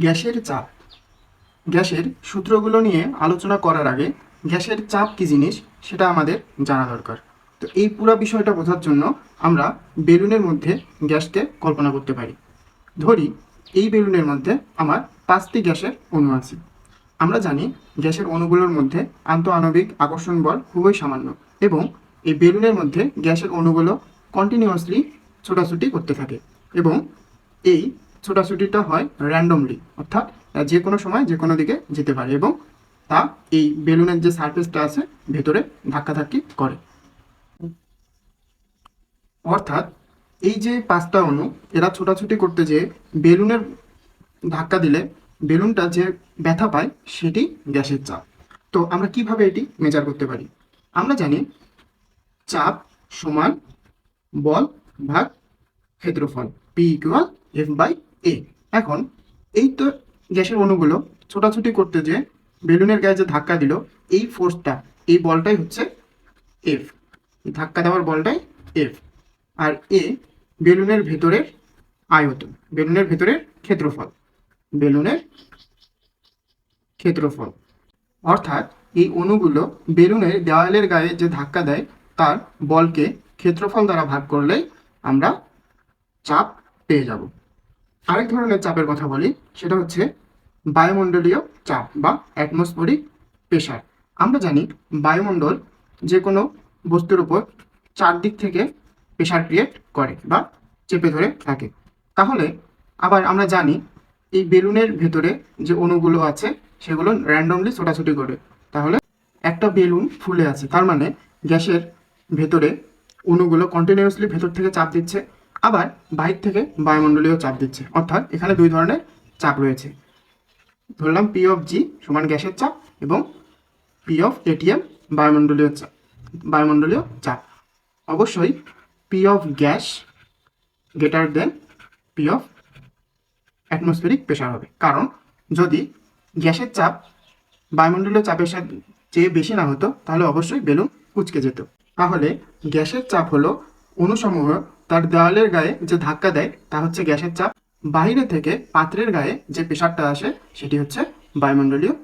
গ্যাসের চাপ। গ্যাসের সূত্রগুলো নিয়ে আলোচনা করার আগে গ্যাসের চাপ কী জিনিস সেটা আমাদের জানা দরকার। তো এই পুরো বিষয়টা বোঝার জন্য আমরা বেলুনের মধ্যে গ্যাসকে কল্পনা করতে পারি। ধরি, এই বেলুনের মধ্যে আমার পাঁচটি গ্যাসের অণু আছে। আমরা জানি গ্যাসের অণুগুলোর মধ্যে আন্তঃআণবিক আকর্ষণ বল খুবই সামান্য এবং এই বেলুনের মধ্যে গ্যাসের অণুগুলো কন্টিনিউয়াসলি ছোটাছুটি করতে থাকে এবং এই ছোটাছুটিটা হয় র্যান্ডমলি অর্থাৎ যে কোনো সময় যে কোনো দিকে যেতে পারে এবং তা এই বেলুনের যে সারফেসটা আছে, ভেতরে ধাক্কাধাক্কি করে। অর্থাৎ, এই যে পাঁচটা অণু, এরা ছোটাছুটি করতে যেয়ে বেলুনের ধাক্কা দিলে বেলুনটা যে ব্যথা পায়, সেটি গ্যাসের চাপ। তো আমরা কীভাবে এটি মেজার করতে পারি? আমরা জানি চাপ সমান বল ভাগ ক্ষেত্রফল P equal F by A এখন এই তো গ্যাসের অণুগুলো ছোটাছুটি করতে যে বেলুনের গায়ে যে ধাক্কা দিল, এই ফোর্সটা এই বলটাই হচ্ছে এফ ধাক্কা দেওয়ার বলটাই এফ আর এ বেলুনের ভেতরের আয়তন, বেলুনের ভেতরের ক্ষেত্রফল, বেলুনের ক্ষেত্রফল। অর্থাৎ এই অণুগুলো বেলুনের দেওয়ালের গায়ে যে ধাক্কা দেয়, তার বলকে ক্ষেত্রফল দ্বারা ভাগ করলেই আমরা চাপ পেয়ে যাব। আরেক ধরনের চাপের কথা বলি, সেটা হচ্ছে বায়ুমণ্ডলীয় চাপ বা অ্যাটমসফেরিক প্রেশার আমরা জানি বায়ুমণ্ডল যে কোনো বস্তুর উপর চারদিক থেকে প্রেশার ক্রিয়েট করে বা চেপে ধরে থাকে। তাহলে আবার আমরা জানি এই বেলুনের ভেতরে যে অণুগুলো আছে, সেগুলো র্যান্ডমলি ছোটাছুটি করে। তাহলে একটা বেলুন ফুলে আছে, তার মানে গ্যাসের ভেতরে অণুগুলো কন্টিনিউয়াসলি ভেতর থেকে চাপ দিচ্ছে। আবার বাইর থেকে বায়ুমণ্ডলীয় চাপ দিচ্ছে। অর্থাৎ এখানে দুই ধরনের চাপ রয়েছে। ধরলাম পি অফ জি সমান গ্যাসের চাপ এবং পি অফ এটিএম বায়ুমণ্ডলীয় চাপ বায়ুমণ্ডলীয় চাপ। অবশ্যই P of gas greater than P of atmospheric pressure হবে। কারণ যদি গ্যাসের চাপ বায়ুমণ্ডলীয় চাপের সাথে চেয়ে বেশি না হতো, তাহলে অবশ্যই বেলুন কুচকে যেত। তাহলে গ্যাসের চাপ হলো অণুসমূহ তার দেওয়ালের গায়ে যে ধাক্কা দেয়, তা হচ্ছে গ্যাসের চাপ। বাহিরে থেকে পাত্রের গায়ে যে প্রেশারটা আসে, সেটি হচ্ছে বায়ুমণ্ডলীয়